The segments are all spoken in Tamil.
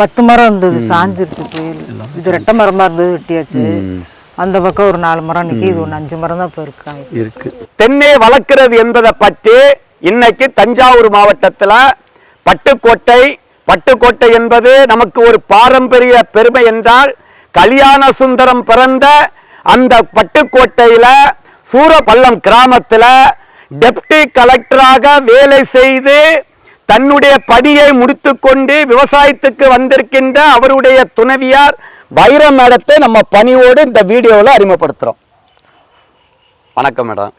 பத்து மரம் இருந்தது சாஞ்சிருச்சு புயல். இது ரெட்டை மரமா இருந்தது வெட்டியாச்சு. அந்த பக்கம் ஒரு நாலு மரம் நிக்கி இது ஒன்று அஞ்சு மரம் தான் இப்போ இருக்கா இருக்கு. தென்னை வளர்க்கிறது என்பதை பற்றி இன்னைக்கு தஞ்சாவூர் மாவட்டத்தில் பட்டுக்கோட்டை பட்டுக்கோட்டை என்பது நமக்கு ஒரு பாரம்பரிய பெருமை என்றால் கல்யாண சுந்தரம் பிறந்த அந்த பட்டுக்கோட்டையில சூரப்பள்ளம் கிராமத்துல டெப்டி கலெக்டராக வேலை செய்து தன்னுடைய பணியை முடித்துக்கொண்டு விவசாயத்துக்கு வந்திருக்கின்ற அவருடைய துணைவியார் வைர மேடத்தை நம்ம பணியோடு இந்த வீடியோவில் அறிமுகப்படுத்துகிறோம் வணக்கம் மேடம்.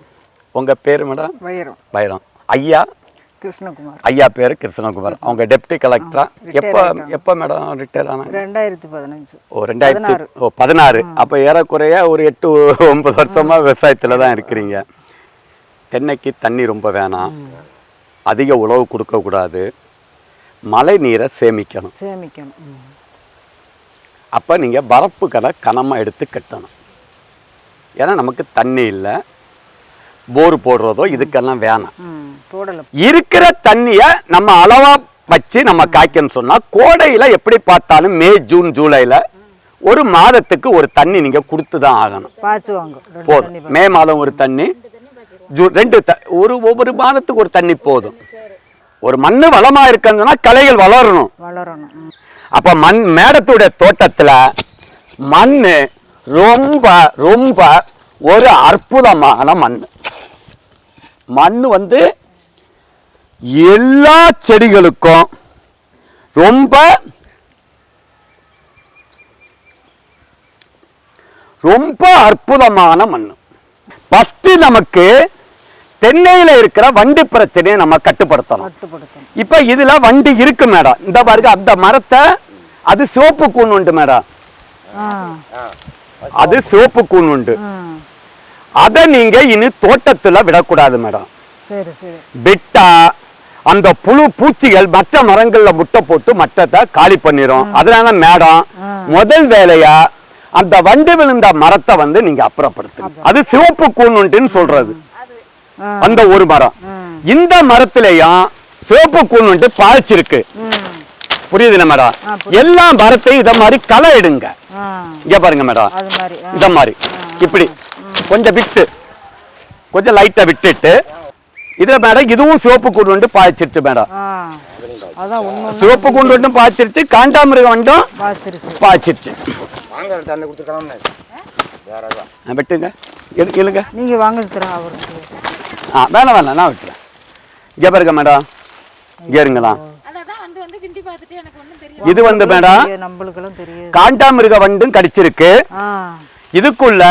உங்க பேர் மேடம்? வைரம். வைரம். ஐயா? கிருஷ்ணகுமார். ஐயா பேர் கிருஷ்ணகுமார். அவங்க டெப்டி கலெக்டரா எப்போ எப்போ மேடம் ரிட்டையர் ஆனாங்க? ரெண்டாயிரத்தி பதினஞ்சு. ஓ ரெண்டாயிரத்தி ஓ பதினாறு. அப்போ ஏறக்குறைய ஒரு எட்டு ஒன்பது வருஷமா விவசாயத்துல தான் இருக்கிறீங்க. தென்னைக்கு தண்ணி ரொம்ப வேணாம்? அதிக உழவு கொடுக்கக்கூடாது மழை நீரை சேமிக்கணும். சேமிக்கணும். அப்போ நீங்கள் வரப்புகளை கனமாக எடுத்து கட்டணும். ஏன்னா நமக்கு தண்ணி இல்லை. போர் போடுறதோ இதுக்கெல்லாம் வேணாம். இருக்கிற தண்ணியை நம்ம அளவா வச்சு நம்ம காய்க்கணும்னு சொன்னா கோடையில எப்படி பார்த்தாலும் மே ஜூன் ஜூலைல ஒரு மாதத்துக்கு ஒரு தண்ணி நீங்க கொடுத்து தான் ஆகணும் போதும். மே மாதம் ஒரு தண்ணி ஜூ ரெண்டு த ஒரு ஒவ்வொரு மாதத்துக்கு ஒரு தண்ணி போதும். ஒரு மண்ணு வளமா இருக்குன்னா களைகள் வளரணும். வளரணும். அப்ப மண் மேடத்துடைய தோட்டத்துல மண் ரொம்ப ரொம்ப ஒரு அற்புதமான மண் மண் வந்து எல்லா செடிகளுக்கும் ரொம்ப ரொம்ப அற்புதமான மண் ஃபர்ஸ்ட் நமக்கு தென்னையில இருக்கிற வண்டி பிரச்சனையை நம்ம கட்டுப்படுத்தணும். இப்ப இதுல வண்டி இருக்கு மேடம். இந்த பாருங்க அந்த மரத்தை அது சிவப்பு கூண் உண்டு மேடம். அது சிவப்பு கூண் உண்டு. அதை நீங்க இனி தோட்டத்துல விடக்கூடாது மேடம். விட்டா அந்த புழு பூச்சிகள் மற்ற மரங்கள்ல முட்டை போட்டு மட்டத்தை காலி பண்ணிரும். அதனால மேடம் முதல் வேலையா அந்த வண்டு விழுந்த மரத்தை வந்து நீங்க அப்புறப்படுத்துங்க. அது சிவப்பு கூண் உண்டுன்னு சொல்றது. அந்த ஒரு மரம். இந்த மரத்திலையும் சிவப்பு கூண் உண்டு பாய்ச்சிருக்கு. ம். புரியுதுல மேடம்? எல்லா மரத்தையும் இத மாதிரி களை எடுங்க. இங்க பாருங்க மேடம். அது மாதிரி ஆ. இத மாதிரி. இப்படி. கொஞ்சம் விட்டு. கொஞ்சம் லைட்டா விட்டுட்டு இதுல மேடம் இதுவும் சிவப்பு கூண்டு வந்து பாய்ச்சிருச்சு மேடம். சிவப்பு கூண்டு வந்தும் பாய்ச்சிருச்சு. காண்டாமிருகம் வந்தும் பாய்ச்சிருச்சு வெட்டுங்க. இழுங்க நீங்க வாங்க ஆ வேணாம் வேணாம் நான் விட்டுறேன். இங்க பாருங்க மேடம். இங்க இருங்களா அதான் வந்து வந்து கிண்டி பார்த்துட்டு எனக்கு ஒன்றும் தெரியும் இது வந்து மேடம் காண்டாமிருக வண்டும் கடிச்சிருக்கு. ஆ. இதுக்குள்ள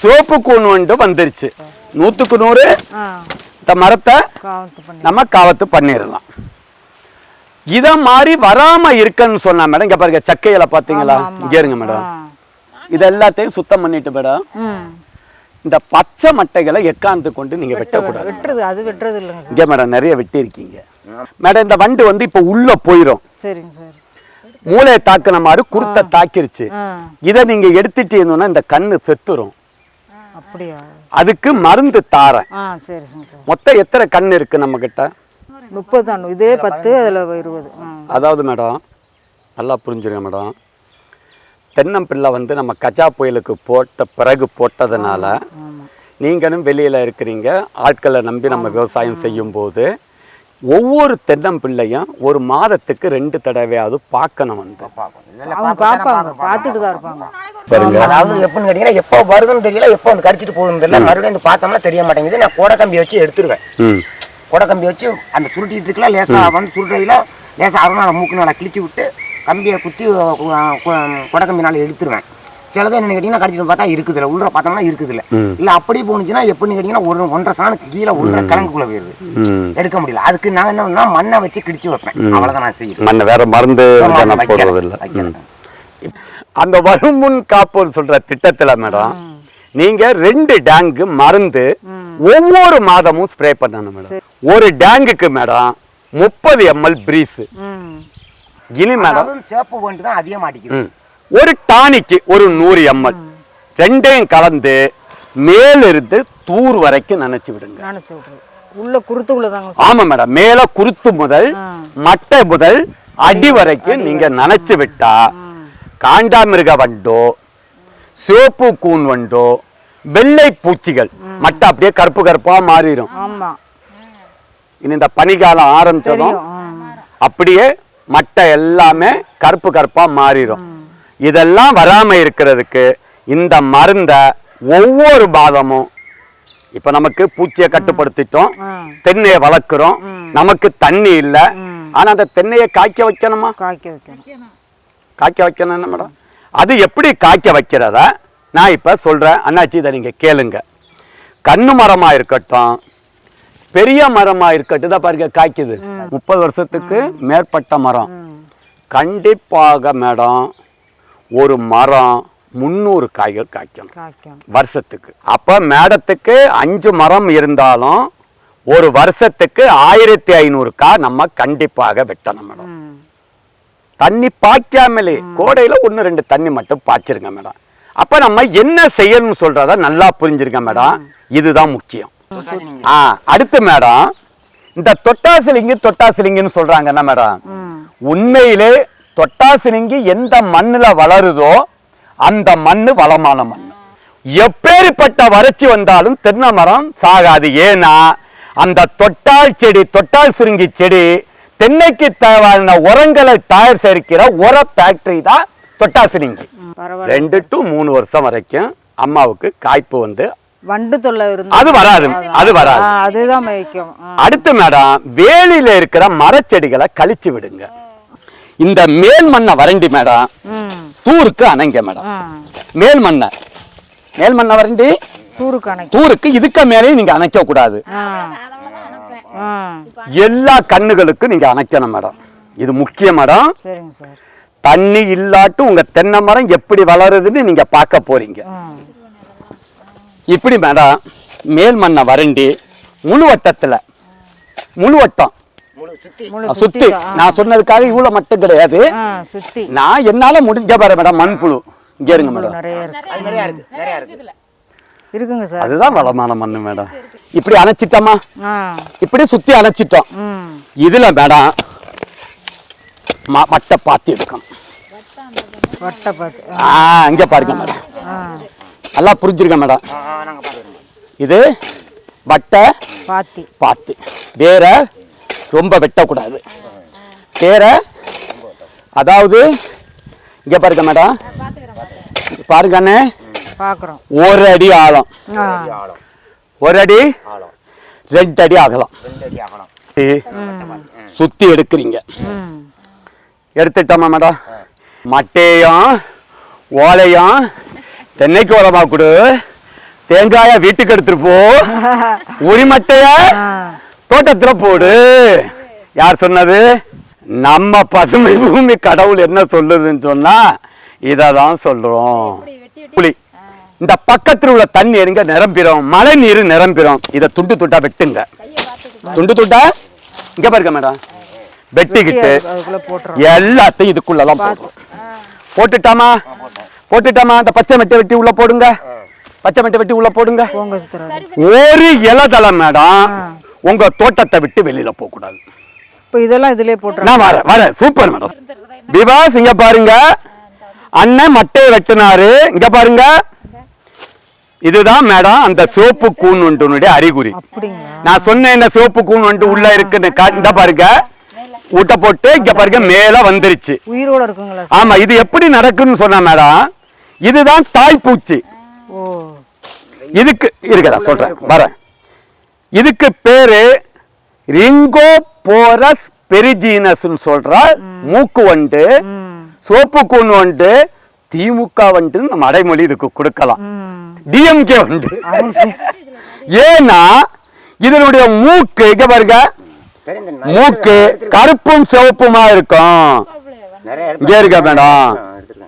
சிவப்பு கூண் வண்டு வந்துருச்சு. நூத்துக்கு நூறு. இந்த மரத்தை நம்ம காவத்து பண்ணிடலாம். இத மாதிரி வராம இருக்குன்னு சொன்னா மேடம் இங்க பாருங்க சக்கையில பாத்தீங்களா? இங்க இருங்க மேடம். இது எல்லாத்தையும் சுத்தம் பண்ணிட்டு மேடம். இந்த பச்சை மட்டைகளை எக்காந்து கொண்டு நீங்க வெட்டக்கூடாது. வெட்டுறது அது வெட்டுறது இல்லைங்க இங்க மேடம் நிறைய வெட்டி இருக்கீங்க மேடம் இந்த வண்டு வந்து இப்ப உள்ள போயிரும். சரிங்க சார். மூளையை தாக்குன மாதிரி குருத்தை தாக்கிருச்சு. இதை நீங்க எடுத்துட்டீங்கன்னா இந்த கண்ணு செத்துரும். அப்படியா? அதுக்கு மருந்து தாரேன். மொத்தம் எத்தனை கண் இருக்கு நம்ம கிட்ட முப்பது இதே பத்து அதில் இருபது. அதாவது மேடம் நல்லா புரிஞ்சுருங்க மேடம். தென்னம்பிள்ளை வந்து நம்ம கஜா புயலுக்கு போட்ட பிறகு போட்டதுனால நீங்களும் வெளியில் இருக்கிறீங்க ஆட்களை நம்பி நம்ம விவசாயம் செய்யும்போது ஒவ்வொரு தென்னம்பிள்ளையும் ஒரு மாதத்துக்கு ரெண்டு தடவையாவது பார்க்கணும் வந்து. அவங்க பார்ப்பாங்க பார்த்துட்டு தான் இருப்பாங்க. பாருங்க. அதாவது எப்படின்னு கேட்டீங்கன்னா எப்போ வருதுன்னு தெரியல எப்போ வந்து கடிச்சிட்டு போகுதுன்னு தெரியல மறுபடியும் வந்து பார்த்தோம்னா தெரிய மாட்டேங்குது. நான் கோடை கம்பி வச்சு எடுத்துருவேன். ம். கோடை கம்பி வச்சு அந்த சுருட்டிட்டு இருக்கலாம் லேசா வந்து சுருட்டையில லேசா அருணால மூக்கு நாளை கிழிச்சு விட்டு கம்பியை குத்தி கொடை கம்பினால எடுத்துருவேன் சிலது என்ன கேட்டீங்கன்னா கடிச்சிட்டு பார்த்தா இருக்குதுல்ல. உள்ள பார்த்தோம்னா இருக்குதுல்ல. இல்ல அப்படி போணுச்சுன்னா எப்படின்னு கேட்டீங்கன்னா ஒரு ஒன்றரை சாணுக்கு கீழே உள்ள கிழங்குக்குள்ள போயிருது எடுக்க முடியல. அதுக்கு நான் என்ன பண்ணா மண்ணை வச்சு கிடிச்சு வைப்பேன். அவ்வளவுதான் நான் செய்யறேன் மண்ணை வேற மருந்து. அந்த வருமுன் காப்போர் சொல்ற திட்டத்துல மேடம் நீங்க ரெண்டு டேங்கு மருந்து ஒவ்வொரு மாதமும் ஸ்ப்ரே பண்ணணும் மேடம். ஒரு டேங்குக்கு மேடம் முப்பது எம்எல் பிரீஸ் இனி மேடம். சேப்பு பண்ணிட்டு தான் அதிக மாட்டேங்குது ம். ஒரு டானிக்கு ஒரு நூறு எம்எல் ரெண்டையும் கலந்து மேலிருந்து தூர் வரைக்கும் நினைச்சு விடுங்க. நினச்சி விட்றது உள்ள குருத்துக்குள்ள தாங்க ஆமா மேடம். மேல குருத்து முதல். மட்டை முதல் அடி வரைக்கும் நீங்க நனைச்சு விட்டா காண்டாமிருக வண்டோ சிவப்பு கூன் வண்டோ வெள்ளை பூச்சிகள் மட்டை அப்படியே கருப்பு கருப்பா மாறிடும் இனி இந்த பனிக்காலம் ஆரம்பிச்சதும் அப்படியே மட்டை எல்லாமே கருப்பு கருப்பா மாறிடும் இதெல்லாம் வராம இருக்கிறதுக்கு இந்த மருந்தை ஒவ்வொரு பாதமும் இப்ப நமக்கு பூச்சியை கட்டுப்படுத்திட்டோம் தென்னையை வளர்க்குறோம். நமக்கு தண்ணி இல்லை. ஆனா அந்த தென்னையை காய்க்க வைக்கணுமா? காய்க்க வைக்கணும். காய்க்க வைக்கணும் என்ன மேடம்? அது எப்படி காய்க்க வைக்கிறத நான் இப்போ சொல்கிறேன் அண்ணாச்சி இதை நீங்கள் கேளுங்க. கண்ணு மரமாக இருக்கட்டும் பெரிய மரமாக இருக்கட்டும். இதை பாருங்க காய்க்குது. முப்பது வருஷத்துக்கு மேற்பட்ட மரம். கண்டிப்பாக மேடம் ஒரு மரம் முந்நூறு காய்கள் காய்க்கணும். வருஷத்துக்கு. அப்போ மேடத்துக்கு அஞ்சு மரம் இருந்தாலும் ஒரு வருஷத்துக்கு ஆயிரத்தி ஐநூறு காய் நம்ம கண்டிப்பாக வெட்டணும் மேடம். தண்ணி பாய்க்காமலே கோடையில ஒன்று ரெண்டு தண்ணி மட்டும் பாய்ச்சிருங்க மேடம். அப்ப நம்ம என்ன செய்யணும்னு சொல்றத நல்லா புரிஞ்சிருங்க மேடம். இதுதான் முக்கியம். ஆ அடுத்து மேடம் இந்த தொட்டாசிலிங்கி தொட்டாசிலிங்கின்னு சொல்றாங்க. என்ன மேடம்? உண்மையிலே தொட்டாசிலிங்கி எந்த மண்ணுல வளருதோ அந்த மண்ணு வளமான மண் எப்பேற்பட்ட வறட்சி வந்தாலும் தென்னை மரம் சாகாது. ஏன்னா அந்த தொட்டால் செடி தொட்டால் சுருங்கி செடி தென்னைக்கு தேவையான உரங்களை தயார் செய்கிற உர ஃபேக்டரி தான் தொட்டாசிலிங்கி. ரெண்டு டு மூணு வருஷம் வரைக்கும் அம்மாவுக்கு காய்ப்பு வந்து வண்டு தொல்லை இருந்தா அது வராது அது வராது. அதுதான் வைக்கும். அடுத்து மேடம் வேலியில இருக்கிற மரச்செடிகளை கழிச்சு விடுங்க. இந்த மேல் மண்ணை வறண்டி மேடம் தூருக்கு அணைங்க மேடம். மேல் மண்ணை. மேல் மண்ணை வறண்டி? தூரு கணக்கு தூருக்கு இதுக்க மேலேயும் நீங்க அணைக்க கூடாது. எல்லா கண்ணுகளுக்கும் நீங்க அணைக்கணும் மேடம். இது முக்கிய மேடம். தண்ணி இல்லாட்டு உங்க தென்னை மரம் எப்படி வளருதுன்னு நீங்க பார்க்க போறீங்க. இப்படி மேடம் மேல் மண்ணை வறண்டி முழு வட்டத்துல முழு வட்டம் சுத்தி. நான் சொன்னதுக்காக இவ்வளவு மட்டும் கிடையாது. நான் என்னால முடிஞ்ச பாரு மேடம் மண்புழு. இங்க இருங்க மேடம் நிறைய இருக்கு. அது நிறையா இருக்கு நிறையா இருக்கு. இருக்குங்க சார். அதுதான் வளமான மண்ணு மேடம் இப்படி அணைச்சிட்டோமா? இப்படி சுத்தி அணைச்சிட்டோம். இதுல மேடம் மட்டை பாத்தி எடுக்கணும். வட்டை ஆ. இங்க பாருங்க மேடம் நல்லா புரிஞ்சிருக்க மேடம் ஆ ஆ நாங்கள் பார்த்துக்கிறோம் இது வட்டை பாத்தி. பாத்து. வேற ரொம்ப வெட்டக்கூடாது. வேற அதாவது இங்க பாருங்க மேடம். பாருங்க அண்ணே. பார்க்குறோம் ஒரு அடி ஆழம். ஒரு அடி ஆழம். ரெண்டு அடி அகலம். ரெண்டு அடி ஆகலாம் சுத்தி எடுக்கிறீங்க. எடுத்துட்டோமா மேடம்? மட்டையும் ஓலையும் தென்னைக்கு உரமா கொடு. தேங்காய வீட்டுக்கு எடுத்துட்டு போ. உரிமட்டைய தோட்டத்துல போடு. யார் சொன்னது? நம்ம பசுமை பூமி கடவுள் என்ன சொல்லுதுன்னு சொன்னா இதை தான் சொல்றோம் புலி. இந்த பக்கத்துல உள்ள தண்ணி எங்க நிரம்பிரும். மழை நீர் நிரம்பிரும். இதை துண்டு துண்டா வெட்டுங்க. துண்டு துண்டா? இங்க பாருங்க மேடம். வெட்டிக்கிட்டு எல்லாத்தையும் இதுக்குள்ளதான் போடுறோம். போட்டுட்டாமா? போட்டுட்டாமா? அந்த பச்சை மெட்டை வெட்டி உள்ள போடுங்க. பச்சை மெட்டை வெட்டி உள்ள போடுங்க. ஒரு இலதலை மேடம் உங்க தோட்டத்தை விட்டு வெளியில போக கூடாது இப்போ இதெல்லாம் இதுலயே நான் வரேன் வரேன். Super madam. விவாஸ் இங்க பாருங்க. அண்ணன் மட்டையை வெட்டினாரு. இங்க பாருங்க. இதுதான் மேடம் அந்த சிவப்பு கூன் ஒன்றுனுடைய அறிகுறி. நான் சொன்னேன் இந்த சிவப்பு கூன் வந்துட்டு உள்ள இருக்குன்னு. இந்த பாருங்க. ஊட்ட போட்டு இங்க பாருங்க மேல வந்துருச்சு. உயிரோட இருக்குங்களா ஆமா இது எப்படி நடக்குன்னு சொன்ன மேடம் இதுதான் தாய்ப்பூச்சி இதுக்கு இருக்கடா சொல்றேன். வரேன். இதுக்கு பேரு ரிங்கோ போரஸ் பெரிஜீனஸ்னு சொல்ற மூக்கு ம். சோப்பு கூன் வண்டு திமுக வண்டு நம்ம அடைமொழி இதுக்கு கொடுக்கலாம். டிஎம்கே சரி. ஏன்னா இதனுடைய மூக்கு இங்க பாருங்க. மூக்கு கருப்பும் சிவப்புமா இருக்கும். இங்க இருக்க மேடம்.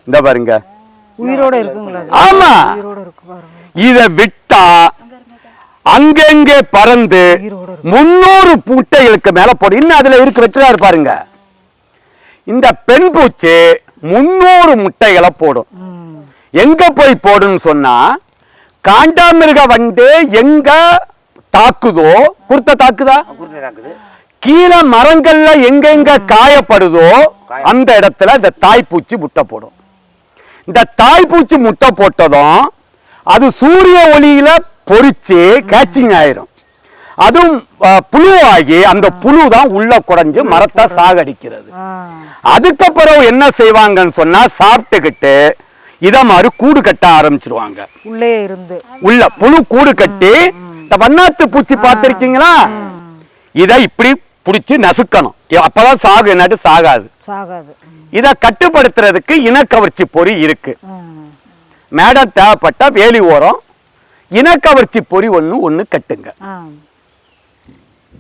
இந்த பாருங்க. உயிரோட இருக்குங்களா? ஆமா. உயிரோட இருக்கு பாருங்க. இத விட்டா அங்கங்கே பறந்து முன்னூறு பூட்டைகளுக்கு மேல போடும் இன்னும் அதுல இருக்கு வெட்டுறாரு பாருங்க. இந்த பெண் பூச்சி முன்னூறு முட்டைகளை போடும். எங்க போய் போடுன்னு சொன்னா காண்டாமிருக வந்து எங்க தாக்குதோ குருத்த தாக்குதா? குருத்து தாக்குது. கீழே மரங்கள்ல எங்கெங்க காயப்படுதோ அந்த இடத்துல இந்த தாய்ப்பூச்சி முட்டை போடும். இந்த தாய்ப்பூச்சி முட்டை போட்டதும் அது சூரிய ஒளியில பொரிச்சு கேச்சிங் ஆயிரும். அதுவும் புழுவாகி அந்த புழு தான் உள்ள குறைஞ்சு மரத்தை சாகடிக்கிறது. அதுக்கப்புறம் என்ன செய்வாங்கன்னு சொன்னா சாப்பிட்டுக்கிட்டு இத மாதிரி கூடு கட்ட ஆரம்பிச்சிருவாங்க. உள்ளே இருந்து. உள்ள புழு கூடு கட்டி இந்த வண்ணாத்து பூச்சி பார்த்திருக்கீங்களா? இத இப்படி புடிச்சு நசுக்கணும். அப்பதான் சாகு என்னாட்டு சாகாது. சாகாது. இத கட்டுப்படுத்துறதுக்கு இனக்கவர்ச்சி பொறி இருக்கு. மேடம் தேவைப்பட்டா வேலி ஓரம் இனக்கவர்ச்சி பொறி ஒண்ணு ஒண்ணு கட்டுங்க.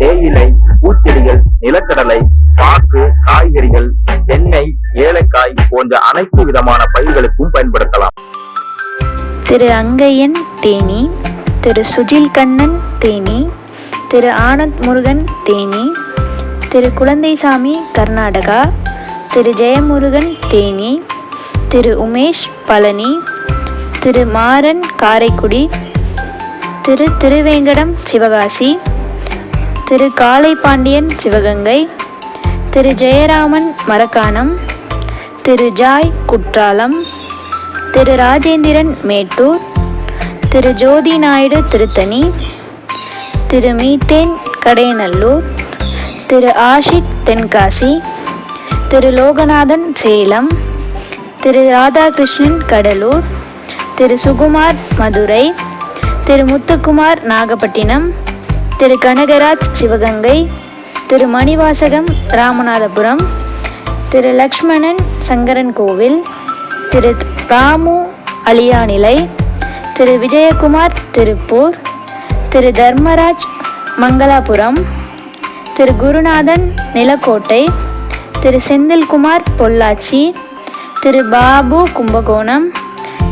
தேயிலை பூச்செடிகள் நிலக்கடலை பாக்கு காய்கறிகள் தென்னை ஏலக்காய் போன்ற அனைத்து விதமான பயிர்களுக்கும் பயன்படுத்தலாம். திரு அங்கையன் தேனி திரு சுஜில் கண்ணன் தேனி திரு ஆனந்த் முருகன் தேனி திரு குழந்தைசாமி கர்நாடகா திரு ஜெயமுருகன் தேனி திரு உமேஷ் பழனி திரு மாறன் காரைக்குடி திரு திருவேங்கடம் சிவகாசி திரு காளைபாண்டியன் சிவகங்கை திரு ஜெயராமன் மரக்காணம் திரு ஜாய் குற்றாலம் திரு ராஜேந்திரன் மேட்டூர் திரு ஜோதி நாயுடு திருத்தணி திரு மீத்தேன் கடையநல்லூர் திரு ஆஷிக் தென்காசி திரு லோகநாதன் சேலம் திரு ராதாகிருஷ்ணன் கடலூர் திரு சுகுமார் மதுரை திரு முத்துக்குமார் நாகப்பட்டினம் திரு கனகராஜ் சிவகங்கை திரு மணிவாசகம் ராமநாதபுரம் திரு லக்ஷ்மணன் சங்கரன் கோவில் திரு ராமு அலியானிலை திரு விஜயகுமார் திருப்பூர் திரு தர்மராஜ் மங்களாபுரம் திரு குருநாதன் நிலக்கோட்டை திரு செந்தில்குமார் பொள்ளாச்சி திரு பாபு கும்பகோணம்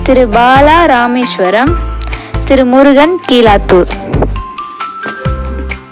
திரு பாலா ராமேஸ்வரம் திரு முருகன் கீழாத்தூர்.